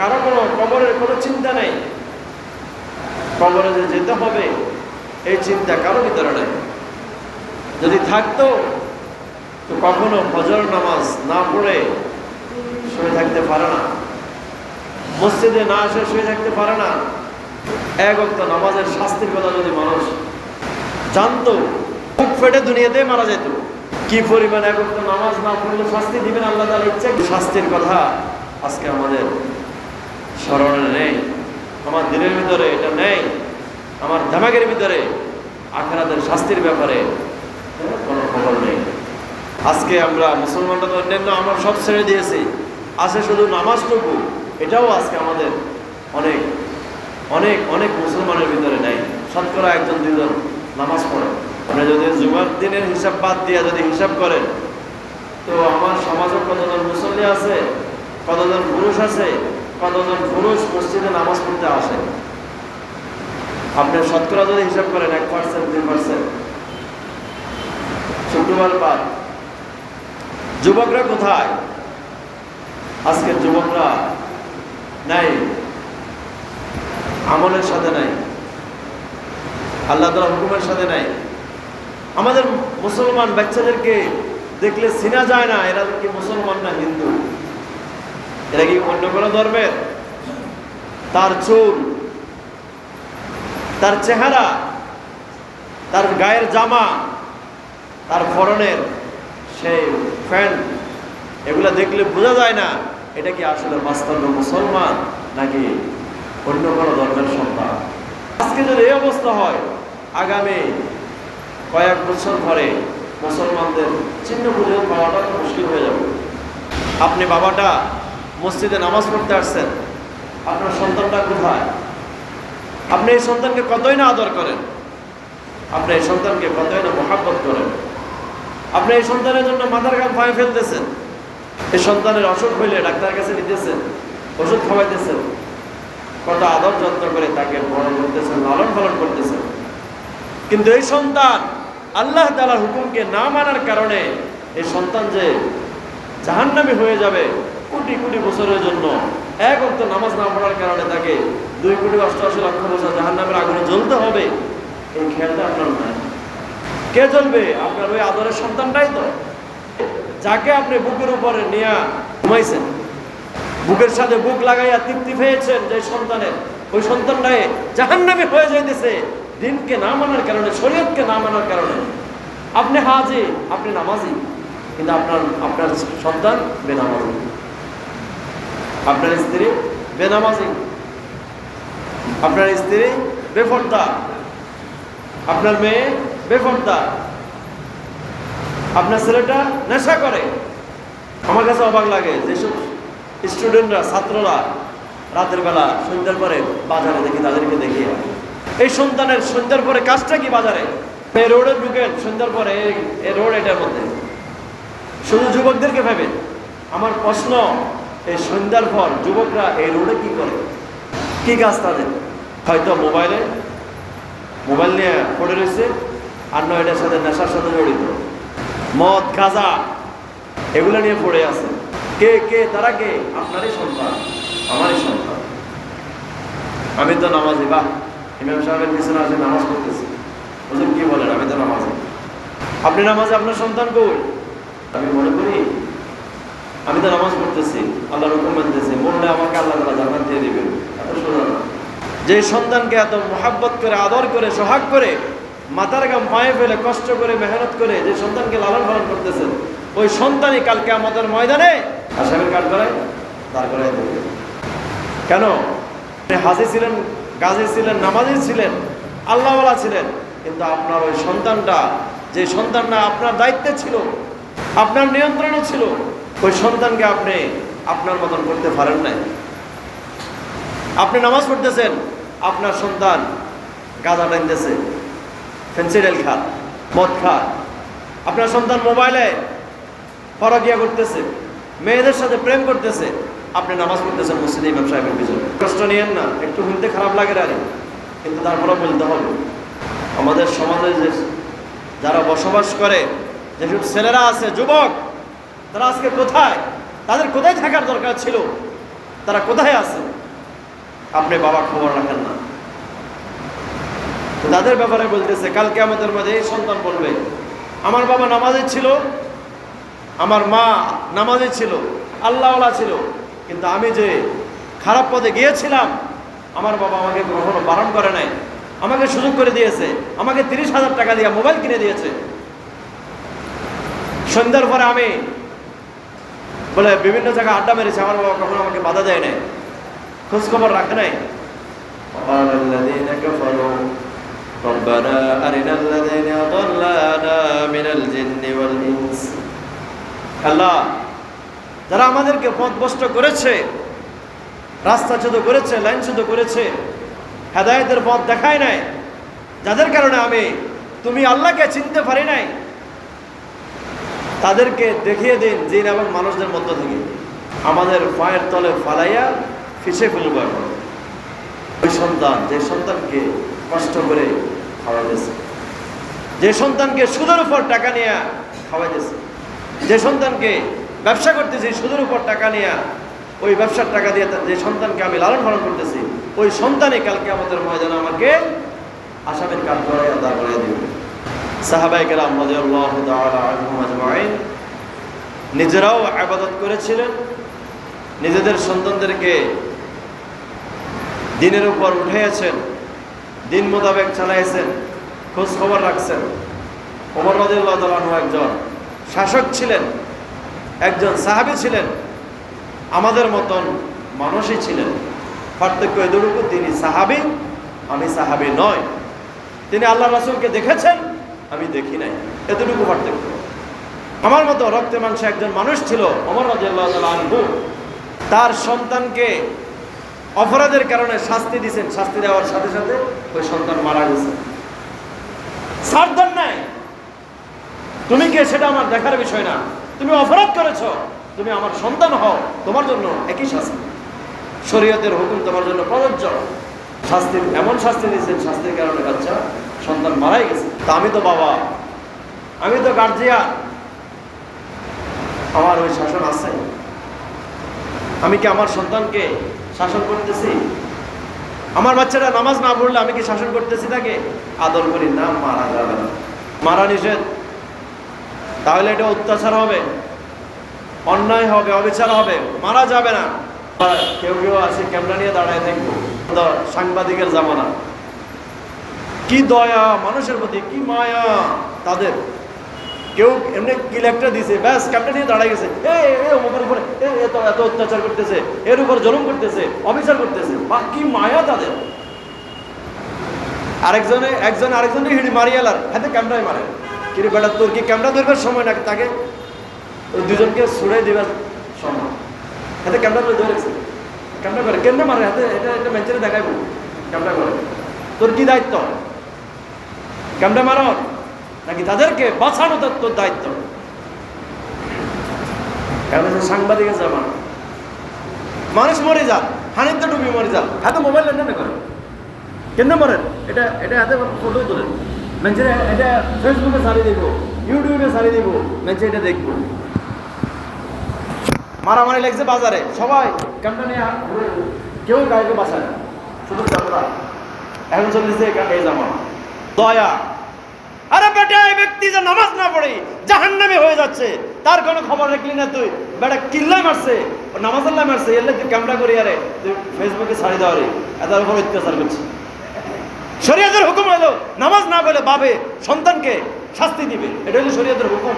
কারও কোনো কবরের কোনো চিন্তা নেই। কবরে যে যেতে হবে, এই চিন্তা কারও ভিতরে নেই। যদি থাকতো, তো কখনো ফজর নামাজ না পড়ে শুয়ে থাকতে পারে না। মসজিদে না আসে শুয়ে থাকতে পারে না। এক অক্ত নামাজের শাস্তির কথা যদি মানুষ জানতো, বুক ফেটে দুনিয়াতে মারা যেত। কি পরিমাণ এক নামাজ না পড়লে শাস্তি দিবেন আল্লাহ তালা ইচ্ছা? শাস্তির কথা আজকে আমাদের স্মরণে নেই। আমার দিনের ভিতরে এটা নেই। আমার ধামাকের ভিতরে আখেরাদের শাস্তির ব্যাপারে কোনো খবর নেই। আজকে আমরা মুসলমানরা তো অন্যান্য আমরা সব ছেড়ে দিয়েছি। আছে শুধু নামাজটুকু। এটাও আজকে আমাদের অনেক অনেক অনেক মুসলমানের ভিতরে নেই। শতকরা একজন দুজন নামাজ পড়ে। আপনি যদি জুমার দিনের হিসাব বাদ দিয়ে যদি হিসাব করেন, তো আমার সমাজে কতজন মুসল্লি আছে, কতজন পুরুষ আছে কতজন পুরুষ মসজিদে নামাজ পড়তে আসে। আপনি শতকরা যদি হিসাব করেন, এক পার্সেন্ট দুই পার্সেন্ট শুক্রবার বাদ। যুবকরা কোথায়? আজকের যুবকরা নাই। আমলের সাথে নাই। আল্লাহ তালা হুকুমের সাথে নাই। আমাদের মুসলমান বাচ্চাদেরকে দেখলে চিনা যায় না, এরা কি মুসলমান না হিন্দু? এরা কি অন্য কোনো ধর্মের? তার চুল, তার চেহারা, তার গায়ের জামা, তার ফরনের সেই ফ্যান এগুলা দেখলে বোঝা যায় না, এটা কি আসলে বাস্তব মুসলমান নাকি অন্য কোনো ধর্মের সন্তান? আজকে যদি এই অবস্থা হয়, আগামী কয়েক বছর পরে মুসলমানদের চিহ্ন খুঁজে পাওয়াটা মুশকিল হয়ে যাবে। আপনি বাবাটা মসজিদে নামাজ পড়তে আসছেন, আপনার সন্তানটা কোথায়? আপনি এই সন্তানকে কতই না আদর করেন? আপনি এই সন্তানকে কতই না মহাব্বত করেন? আপনি এই সন্তানের জন্য মাথার গাম পায়ে ফেলতেছেন। এই সন্তানের অসুখ হইলে ডাক্তারের কাছে নিতেছেন, ওষুধ খাওয়াইতেছেন। কত আদর যত্ন করে তাকে বড় করতেছেন, লালন পালন করতেছেন। কিন্তু এই সন্তান আল্লাহ তালার হুকুমকে না মানার কারণে এই সন্তান যে জাহান্নামী হয়ে যাবে কোটি কোটি বছরের জন্য এক অর্থ নামাজ না পড়ার কারণে তাকে দুই কোটি অষ্টআশি লক্ষ বছর জাহান নামের আগুনে জ্বলতে হবে। এই খেয়ালটা আপনার নাই কে জ্বলবে? আপনার ওই আদরের সন্তানটাই তো। যাকে আপনি বুকের উপরে নিয়ে ঘুমাইছেন, বুকের সাথে বুক লাগাইয়া তৃপ্তি পেয়েছেন যে সন্তানের, ওই সন্তানটাই জাহান্নামে হয়ে যাইতেছে। দিনকে না মানার কারণে, শরীয়তকে না মানার কারণে আপনি হাজি, আপনি নামাজি, কিন্তু আপনার আপনার সন্তান বেনামাজি। আপনার স্ত্রী বেনামাজি। আপনার স্ত্রী বেফর্দা আপনার মেয়ে বেফর্দা আপনার ছেলেটা নেশা করে। আমার কাছে অবাক লাগে যেসব স্টুডেন্টরা ছাত্ররা রাতের বেলা সন্ধ্যার পরে বাজারে দেখি, তাদেরকে দেখি। এই সন্তানের সন্ধ্যার পরে কাজটা কি বাজারে? এই রোডে ঢুকেন, সন্ধ্যার পরে এই- রোড এটার মধ্যে। শুধু যুবকদেরকে ভাবেন আমার প্রশ্ন এই সন্ধ্যার পর যুবকরা এই রোডে কি করে? কি কাজ তাদের? হয়তো মোবাইলে, মোবাইল নিয়ে পড়ে রয়েছে, আর নয় এটার সাথে নেশার সাথে জড়িত। মদ, গাঁজা, এগুলো নিয়ে পড়ে আছে। কে কে, তারা কে? আপনারই সন্তান, আমারই সন্তান। আমি তো নামাজি, বাহ। ইমাম সাহেবের পিছনে আসে নামাজ পড়তেছি। হুজুর কি বলেন? আমি তো নামাজি। আপনি নামাজে আপনার সন্তান কই? আমি তো নামাজ পড়তেছি আল্লাহর হুকুম মানতেছি মরলে আমাকে আল্লাহ তালা জান্নাত দিয়ে দিবেন। এত সোজা। যে সন্তানকে এত মহাব্বত করে, আদর করে, সোহাগ করে, মাথার গাম পায়ে ফেলে, কষ্ট করে, মেহনত করে যে সন্তানকে লালন পালন করতেছেন, ওই সন্তানই কালকে আমাদের ময়দানে আসামের কাঠ করায় দাঁড় করাই দেবে। কেন? হাজি ছিলেন, গাজী ছিলেন, নামাজি ছিলেন, আল্লাহওয়ালা ছিলেন, কিন্তু আপনার ওই সন্তানটা, যে সন্তানটা আপনার দায়িত্বে ছিল, আপনার নিয়ন্ত্রণে ছিল ওই সন্তানকে আপনি আপনার মতন করতে পারেন নাই। আপনি নামাজ পড়তেছেন, আপনার সন্তান গাঁজা টানতেছে ফেন্সিডেল খাত মদ খাত আপনার সন্তান মোবাইলে পরকিয়া করতেছে, মেয়েদের সাথে প্রেম করতেছে, আপনি নামাজ পড়তেছেন মসজিদে ইমাম সাহেবের পিছনে। কষ্ট নিয়েন না, একটু শুনতে খারাপ লাগে আরে কিন্তু তারপরে বলতে হবে, আমাদের সমাজে যে যারা বসবাস করে, যেসব ছেলেরা আছে, যুবক তারা আজকে কোথায়? তাদের কোথায় থাকার দরকার ছিল? তারা কোথায় আছে? আপনি বাবা খবর রাখেন না। তাদের ব্যাপারে বলতেছে, কালকে আমাদের মাঝে এই সন্তান বলবে, আমার বাবা নামাজে ছিল, আমার মা নামাজে ছিল, আল্লাহওয়ালা ছিল, কিন্তু আমি যে খারাপ পথে গিয়েছিলাম, আমার বাবা আমাকে কখনো বারণ করে নাই। আমাকে সুযোগ করে দিয়েছে, আমাকে তিরিশ হাজার টাকা দিয়ে মোবাইল কিনে দিয়েছে। সন্ধ্যার পরে আমি বলে বিভিন্ন জায়গায় আড্ডা মেরেছি আমার বাবা কখনো আমাকে বাধা দেয় নাই খোঁজ খবর রাখে নাই وقال الذين كفروا ربنا أرنا الذين أضلانا من الجن والإنس আল্লাহ যারা আমাদেরকে পথভ্রষ্ট করেছে রাস্তাচ্যুত করেছে লাইনচ্যুত করেছে হেদায়তের পথ দেখায় নাই যাদের কারণে আমি তুমি আল্লাহকে চিনতে পারি নাই তাদেরকে দেখিয়ে দিন জিন এবং মানুষদের মধ্য থেকে। আমাদের পায়ের তলে ফালাইয়া ফিসে ফেলব এখন ওই সন্তান, যে সন্তানকে কষ্ট করে খাওয়াইতেছে, যে সন্তানকে সুদের উপর টাকা নিয়ে খাওয়াইতেছে, যে সন্তানকে ব্যবসা করতেছি সুদের উপর টাকা নিয়ে, ওই ব্যবসার টাকা দিয়ে যে সন্তানকে আমি লালন পালন করতেছি, ওই সন্তানই কালকে আমাদের ময়দানে আমাকে আসামের কাজ করে আদা করে দিবে। নিজেরাও আবাদত করেছিলেন। নিজেদের সন্তানদেরকে দিনের উপর উঠেছেন দিন মোতাবেক চালাইছেন খোঁজ খবর রাখছেন। ওমর আনহু একজন শাসক ছিলেন, একজন সাহাবী ছিলেন, আমাদের মতন মানুষই ছিলেন। পার্থক্য এদুরুকু তিনি সাহাবী, আমি সাহাবী নয় তিনি আল্লাহ রাসূলকে দেখেছেন আমি দেখি নাই। এতটুকু পার্থক্য। আমার মতো রক্তে মাংসে একজন মানুষ ছিল অমর তাআলা তার সন্তানকে অপরাধের কারণে শাস্তি দিয়েছেন। শাস্তি দেওয়ার সাথে সাথে ওই সন্তান মারা গেছে। সাবধান নাই। তুমি কে সেটা আমার দেখার বিষয় না। তুমি অপরাধ করেছ। তুমি আমার সন্তান হও। তোমার জন্য একই শাস্তি। শরীয়তের হুকুম তোমার জন্য প্রযোজ্য। শাস্তি এমন শাস্তি দিয়েছেন, শাস্তির কারণে বাচ্চা সন্তান মারাই গেছে। তা আমি তো বাবা, আমি তো গার্জিয়ান আমার ওই শাসন আছে। আমি কি আমার সন্তানকে শাসন করতেছি? আমার বাচ্চারা নামাজ না পড়লে আমি কি শাসন করতেছি তাকে? আদর করি না, মারা যাবে না। মারা নিষেধ। তাহলে এটা অত্যাচার হবে। অন্যায় হবে, অবিচার হবে। মারা যাবে না। কেউ কেউ আসে ক্যামেরা নিয়ে দাঁড়ায় দেখব। সাংবাদিকের জামানা। কি দয়া, মানুষের প্রতি কি মায়া? তাদের। কেউ এমনি কিল একটা দিছে? ব্যাস ক্যাপ্টেন নিয়ে দাঁড়ায় গেছে। অমুকের উপরে এ এ এত অত্যাচার করতেছে। এর উপর জলম করতেছে, অবিচার করতেছে। বা কি মায়া তাদের। আরেকজনে, একজন আরেকজনে হিড়ি মারি এলার। হাতে ক্যামেরায় মারে। কিন্তু বেটা, তোর কি ক্যামেরা ধরবার সময় নাকি তাকে? ওই দুজনকে ছুড়ে দেবার সময়। হাতে ক্যামেরা ধরে ধরেছে ক্যামেরা করে কেমনে মারে? হাতে এটা এটা মেঞ্চেরে দেখাইবো। ক্যামেরা করে তোর কি দায়িত্ব? ক্যামেরা মারো নাকি তাদেরকে বাঁচানো তার দায়িত্ব? এখন হচ্ছে সাংবাদিকের জামা মানুষ মরে যান হানিতে ডুবি মরে যান হাতে মোবাইল লেনদেন করে কেন মরেন? এটা এটা হাতে ফটো তোলেন। মেঞ্চে এটা ফেসবুকে সারি দিব ইউটিউবে সারি দিব মেঞ্চে এটা দেখব। মারামারি লাগছে বাজারে সবাই। ক্যামেরা নিয়ে কেউ কাউকে বাঁচায় না। শুধু ক্যামেরা এখন চলতেছে এই জামা। দয়া। আরে ব্যক্তি যে নামাজ না পড়ে জাহান নামে হয়ে যাচ্ছে। তার কোনো খবর রাখলি না তুই। বেটা কিল্লাই মারছে নামাজ আল্লাহ মারছে, এলে তুই ক্যামেরা করি আরে, তুই ফেসবুকে ছাড়ি দেওয়া রে এটার উপর অত্যাচার করছিস শরীয়তের হুকুম হলো, নামাজ না বলে বাবে সন্তানকে শাস্তি দিবে। এটা হলো শরীয়তের হুকুম।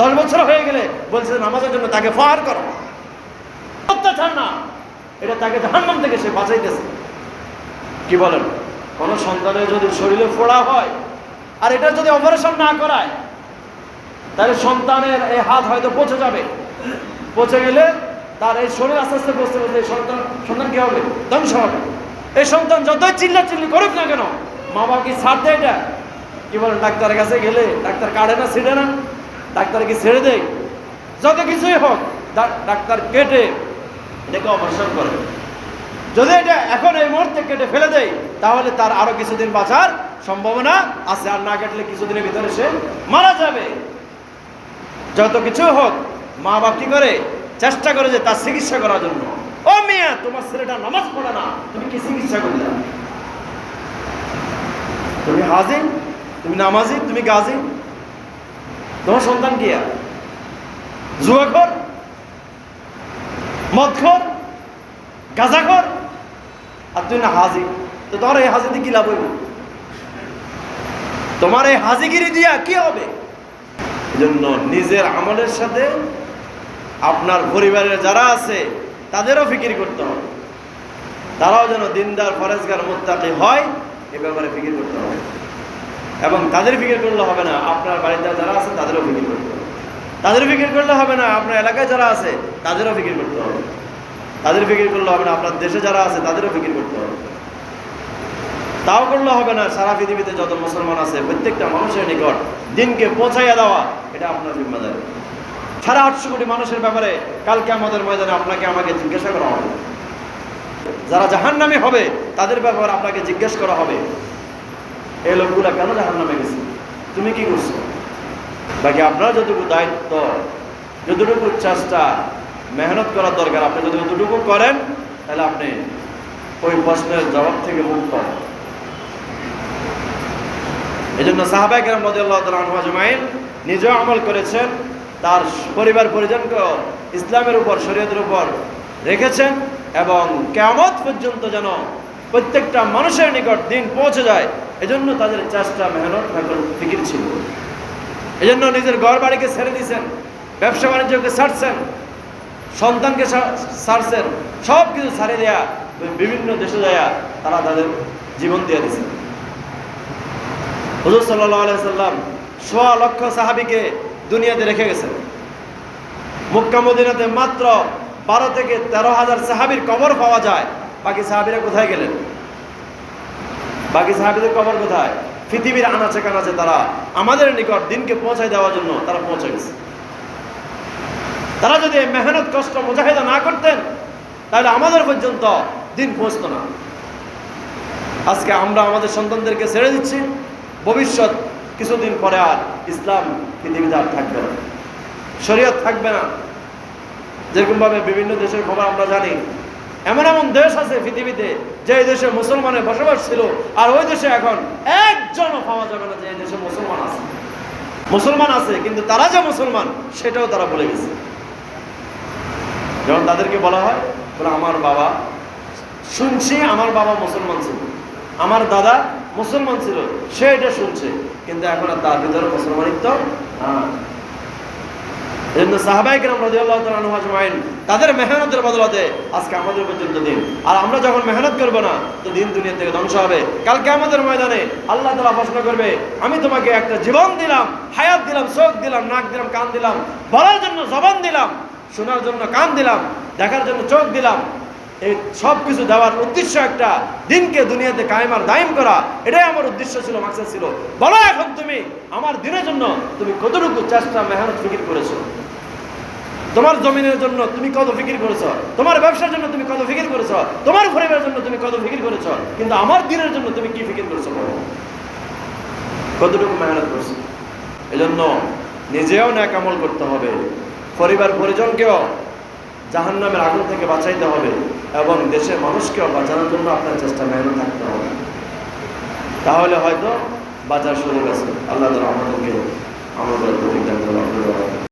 দশ বছর হয়ে গেলে বলছে নামাজের জন্য তাকে ফার করো। অত্যাচার না। এটা তাকে জাহান্নাম থেকে সে বাঁচাইতেছে। কি বলেন? কোনো সন্তানের যদি শরীরে ফোড়া হয় আর এটা যদি অপারেশন না করায়, তাহলে সন্তানের এই হাত হয়তো পচে যাবে। পচে গেলে তার এই শরীর আস্তে আস্তে বসতে বসতে সন্তান সন্তান কি হবে? ধ্বংস হবে। এই সন্তান যতই চিল্লা চিল্লি করুক না কেন, মা বাবা কি ছাড় দেয় এটা? কি বলেন ডাক্তারের কাছে গেলে ডাক্তার কাটে না, ছিঁড়ে না? ডাক্তার কি ছেড়ে দেয়? যত কিছুই হোক ডাক্তার কেটে এটাকে অপারেশন করে। যদি এটা এখন এই মুহূর্তে কেটে ফেলে দেয়, তাহলে তার আরও কিছুদিন বাঁচার সম্ভাবনা আছে। আর না কাটলে কিছুদিনের ভিতরে সে মারা যাবে। যত কিছু হোক, মা বাপ কি করে? চেষ্টা করে যে তার চিকিৎসা করার জন্য। ও মিয়া, তোমার ছেলেটা নামাজ পড়ে না। তুমি কি চিকিৎসা করলে? তুমি হাজির? তুমি নামাজি? তুমি গাজি? তোমার সন্তান কি আর? জুয়াখর? মদখর? গাজাখর? আর তুই না হাজি তো তোমার এই হাজিতে কি লাভ হইব? তোমার এই হাজিগিরি দিয়া কি হবে? জন্য নিজের আমলের সাথে আপনার পরিবারের যারা আছে, তাদেরও ফিকির করতে হবে। তারাও যেন দিনদার, ফরেজগার, মোত্তাকি হয়, এ ব্যাপারে ফিকির করতে হবে। এবং তাদের ফিকির করলে হবে না, আপনার বাড়িতে যারা আছে, তাদেরও ফিকির করতে হবে। তাদের ফিকির করলে হবে না, আপনার এলাকায় যারা আছে, তাদেরও ফিকির করতে হবে। তাদের ফিকির করলে হবে না, আপনার দেশে যারা আছে, তাদেরও ফিকির করতে হবে। তাও করলে হবে না। সারা পৃথিবীতে যত মুসলমান আছে, প্রত্যেকটা মানুষের নিকট দিনকে পৌঁছাইয়া দেওয়া, এটা আপনার জিম্মাদারি। সাড়ে আটশো কোটি মানুষের ব্যাপারে কালকে আমাদের ময়দানে আপনাকে আমাকে জিজ্ঞাসা করা হবে। যারা জাহান্নামে হবে, তাদের ব্যাপারে আপনাকে জিজ্ঞেস করা হবে, এই লোকগুলা কেন জাহান্নামে গেছে? তুমি কি করছ? বাকি আপনার যতটুকু দায়িত্ব, যতটুকু চেষ্টা, মেহনত করার দরকার, আপনি যদি যতটুকু করেন, তাহলে আপনি ওই প্রশ্নের জবাব থেকে মুক্ত এই জন্য সাহাবাই কেরাম রদিয়াল্লাহ তালুমাইন নিজেও আমল করেছেন, তার পরিবার পরিজনকে ইসলামের উপর, শরীয়তের উপর রেখেছেন এবং কেমত পর্যন্ত যেন প্রত্যেকটা মানুষের নিকট দিন পৌঁছে যায়, এজন্য তাদের চেষ্টা, মেহনত এখন ফিকির ছিল। এজন্য নিজের ঘর বাড়িকে ছেড়ে দিয়েছেন, ব্যবসা বাণিজ্যকে ছাড়ছেন, সন্তানকে ছাড়ছেন সব কিছু ছাড়ে দেয়া, বিভিন্ন দেশে যায় তারা তাদের জীবন দিয়ে দিয়েছেন। হুজুর সাল্লাহ আলাইসাল্লাম সোয়া লক্ষ সাহাবিকে দুনিয়াতে রেখে গেছেন। মুক্কা মদিনাতে মাত্র বারো থেকে তেরো হাজার সাহাবির কবর পাওয়া যায়। বাকি সাহাবিরা কোথায় গেলেন? বাকি সাহাবিদের কবর কোথায়? পৃথিবীর আনাচে কানাচে তারা আমাদের নিকট দিনকে পৌঁছায় দেওয়ার জন্য তারা পৌঁছে গেছে। তারা যদি মেহনত, কষ্ট, মুজাহিদা না করতেন, তাহলে আমাদের পর্যন্ত দিন পৌঁছত না। আজকে আমরা আমাদের সন্তানদেরকে ছেড়ে দিচ্ছি। ভবিষ্যৎ কিছুদিন পরে আর ইসলাম পৃথিবীতে আর থাকবে না। শরীয়ত থাকবে না। যেরকমভাবে বিভিন্ন দেশের খবর আমরা জানি, এমন এমন দেশ আছে পৃথিবীতে যে দেশে মুসলমানের বসবাস ছিল আর ওই দেশে এখন একজনও পাওয়া যাবে না যে এই দেশে মুসলমান আছে। মুসলমান আছে, কিন্তু তারা যে মুসলমান, সেটাও তারা বলে গেছে। যখন তাদেরকে বলা হয়, বলে, আমার বাবা, শুনছি আমার বাবা মুসলমান ছিল। আমার দাদা মুসলমান ছিল, সে এটা শুনছে, কিন্তু এখন আর তার ভিতরে মুসলমানিত্ব তাদের মেহনতের বদলাতে আজকে আমাদের পর্যন্ত দিন। আর আমরা যখন মেহনত করব না, তো দিন দুনিয়া থেকে ধ্বংস হবে। কালকে আমাদের ময়দানে আল্লাহ তাআলা প্রশ্ন করবে, আমি তোমাকে একটা জীবন দিলাম, হায়াত দিলাম চোখ দিলাম, নাক দিলাম, কান দিলাম, বলার জন্য জবান দিলাম, শোনার জন্য কান দিলাম, দেখার জন্য চোখ দিলাম এই সব কিছু দেওয়ার উদ্দেশ্য একটা দিনকে দুনিয়াতে কায়েমার দায়েম করা। এটাই আমার উদ্দেশ্য ছিল, মাকসাদ ছিল। বলো এখন তুমি, আমার দিনের জন্য তুমি কতটুকু চেষ্টা, মেহনত, ফিকির করেছ? তোমার জমিনের জন্য তুমি কত ফিকির করেছ? তোমার ব্যবসার জন্য তুমি কত ফিকির করেছ? তোমার পরিবারের জন্য তুমি কত ফিকির করেছ? কিন্তু আমার দিনের জন্য তুমি কি ফিকির করেছ বলো? কতটুকু মেহনত করছ? এজন্য নিজেও ন্যাক আমল করতে হবে। পরিবার পরিজনকেও জাহান্নামের আগুন থেকে বাঁচাইতে হবে এবং দেশের মানুষকেও বাঁচানোর জন্য আপনার চেষ্টা মেহনত থাকতে হবে। তাহলে হয়তো বাজার শুরু গেছে। আল্লাহ তালা আমাদেরকে আমাদের